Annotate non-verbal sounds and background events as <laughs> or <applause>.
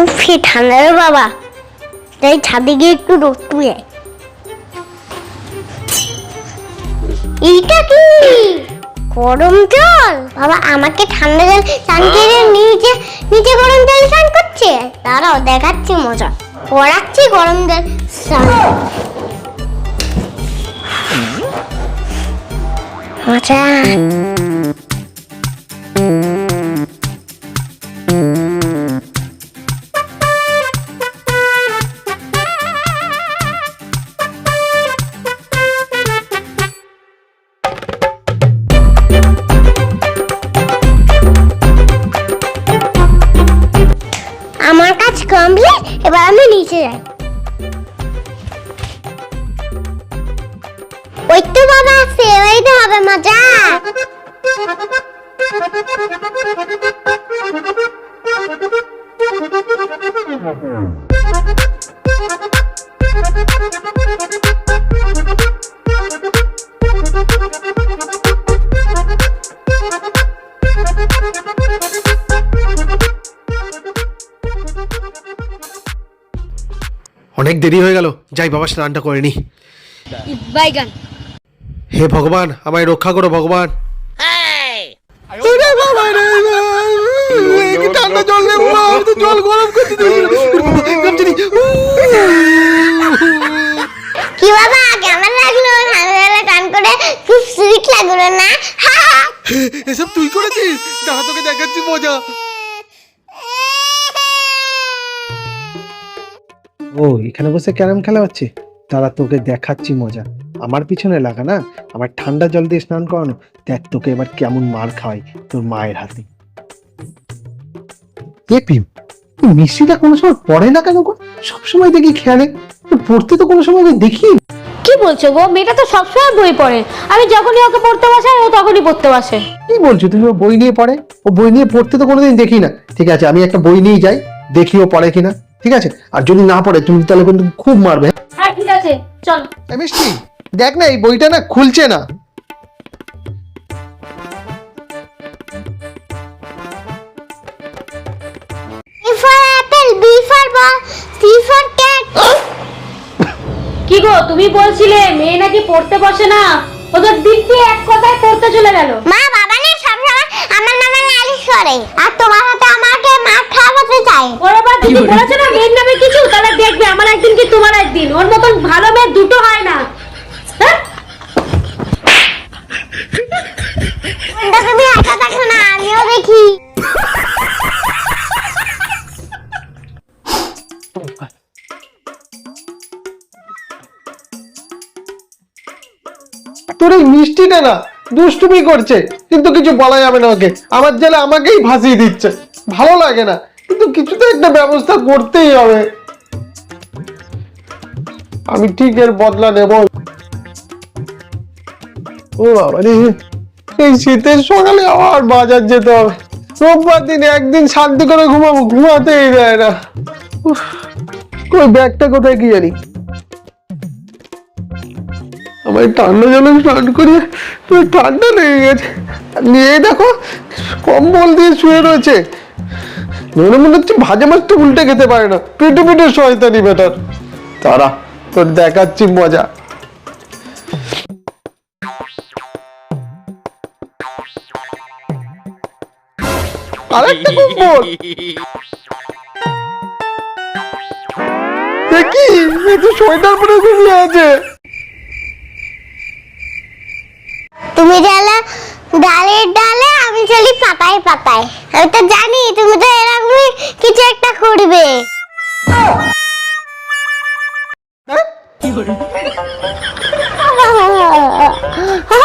উফ ঠান্ডা রে বাবা। তাই ছাদে গিয়ে একটু রোদ তুলে। এইটা কি? গরম জল? বাবা আমাকে ঠান্ডা জল চান করে নিচে নিচে গরম জল স্নান করছে? দাঁড়াও দেখাচ্ছি মজা। করাচ্ছি গরম জল স্নান। মজা। যাই ওই তো বাবা আসছে হবে মজা। অনেক দেরি হয়ে গেল। যাই বাবা স্নানটা করে নি। বাইগান হে ভগবান আমায় রক্ষা করো ভগবান। কি ঠান্ডা বাবা, কেমন লাগল? ঠান্ডাবেলা গান করে? খুব সুইট লাগল না? হা হা। এসব তুই করেছিস? দাঁড়া তোকে দেখাচ্ছি মজা। ও এখানে বসে ক্যারাম খেলা হচ্ছে? তারা তোকে দেখাচ্ছি মজা। আমার পিছনে লাগা না? আমার ঠান্ডা জল দিয়ে স্নান করানো? দেখ তোকে এবার কেমন মার খাওয়াই তোর মায়ের হাতে। এ পিম মিষ্টিটা কোনো সময় পড়ে না কেন সবসময় দেখি খেয়ালে। পড়তে তো কোনো সময় দেখি কি বলছো গো? মেয়েটা তো সবসময় বই পড়ে। আমি যখনই ওকে পড়তে বসাই ও তখনই পড়তে বসে। কি বলছো তুমি বই নিয়ে পড়ে? ও বই নিয়ে পড়তে তো কোনোদিন দেখি না ঠিক আছে আমি একটা বই নিয়ে যাই দেখি ও পড়ে কিনা। ঠিক আছে? আর যদি না পড়ে তুমি তাহলে কিন্তু খুব মারবে। হ্যাঁ ঠিক আছে চল। মিষ্টি দেখ না এই বইটা না খুলছে না. কি গো তুমি বলছিলে মেয়ে নাকি পড়তে বসে না? ওদের দিব্যি এক কথায় পড়তে চলে গেল। মা বাবা না সবসময় আমার নামে নালিশ করে। আর তোমার হাতে আমাকে মার খাওয়াতে চায়। ওরা বলেছে না মেয়ের নামে কিছু? তাহলে দেখবে আমার একদিন কি তোমার একদিন। ওর মতন ভালো মেয়ে দুটো হয় না। হ্যাঁ? তুমি একা দেখো না আমিও দেখি। তোর এই মিষ্টিটা না দুষ্টুমি করছে কিন্তু কিছু বলা যাবে না ওকে। আমার জেলে আমাকেই ভাসিয়ে দিচ্ছে। ভালো লাগে না। কিন্তু কিছু তো একটা ব্যবস্থা করতেই হবে। আমি ঠিক এর বদলা নেব। ও বাবা রে, এই শীতের সকালে আবার বাজার যেতে হবে। রোববার দিন একদিন শান্তি করে ঘুমাবো, ঘুমাতেই দেয় না। কই ব্যাগটা কোথায় কি জানি। আমার ঠান্ডা জলে স্নান পুরো ঠান্ডা লেগে গেছে। নিয়ে দেখো, কম্বল দিয়ে শুয়ে রয়েছে। মনে মনে হচ্ছে ভাজা মাছটা উল্টে খেতে পারে না। পেটে পেটে শয়তানি বেটার তারা তোর দেখাচ্ছি মজা। আরেকটা দেখি এ তো সোয়েটার পরে ঘুমিয়ে আছে। তুমি ডালে ডালের ডালে আমি চলি পাতায় পাতায় আমি তো জানি তুমি তো এরকমই কিছু একটা করবে হ্যাঁ? <laughs> <laughs>